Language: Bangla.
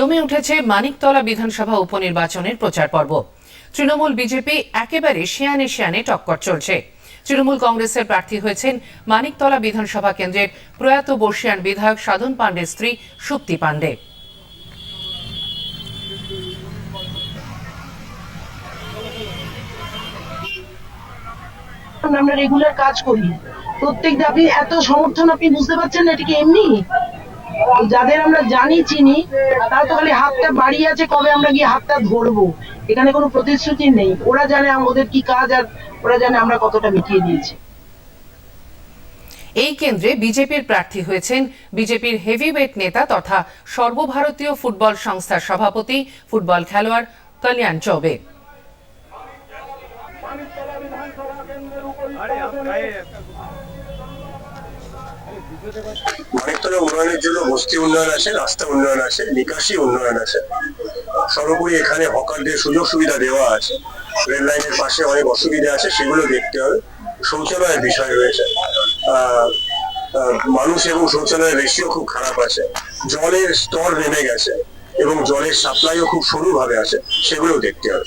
জমে উঠেছে মানিকতলা বিধানসভা উপনির্বাচনের প্রচার পর্ব। তৃণমূল বিজেপি একেবারে শিয়ানে শিয়ানে টক্কর চলছে। তৃণমূল কংগ্রেসের প্রার্থী হয়েছেন মানিকতলা বিধানসভা কেন্দ্রের প্রয়াত বর্ষিয়ান বিধায়ক সাধন পাণ্ডের স্ত্রী সুপ্তি পাণ্ডে। আমরা রেগুলার কাজ করি। প্রত্যেক দাবি এত সমর্থন আপনি বুঝতে পারছেন না, এটা এমনি? যাদের আমরা জানি চিনি তারা তো খালি হাতটা বাড়িয়ে আছে কবে আমরা গিয়ে হাতটা ধরবো। এখানে কোনো প্রতিশ্রুতি নেই। ওরা জানে আমাদের কি কাজ আর ওরা জানে আমরা কতটা মিটিয়ে দিয়েছি। এই কেন্দ্রে বিজেপির প্রার্থী হয়েছেন বিজেপির হেভিওয়েট নেতা তথা সর্বভারতীয় ফুটবল সংস্থার সভাপতি ফুটবল খেলোয়াড় কল্যাণ চৌবে। অনেকতলা উন্নয়নের জন্য বস্তি উন্নয়ন আছে, রাস্তা উন্নয়ন আছে, নিকাশি উন্নয়ন আছে। সর্বোপরি এখানে হকারদের সুযোগ সুবিধা দেওয়া আছে। রেল লাইনের পাশে অনেক অসুবিধা আছে, সেগুলো দেখতে হবে। শৌচালয়ের বিষয় রয়েছে। মানুষ এবং শৌচালয়ের রেশিও খুব খারাপ আছে। জলের স্তর নেমে গেছে এবং জলের সাপ্লাইও খুব সরুভাবে আছে, সেগুলো দেখতে হবে।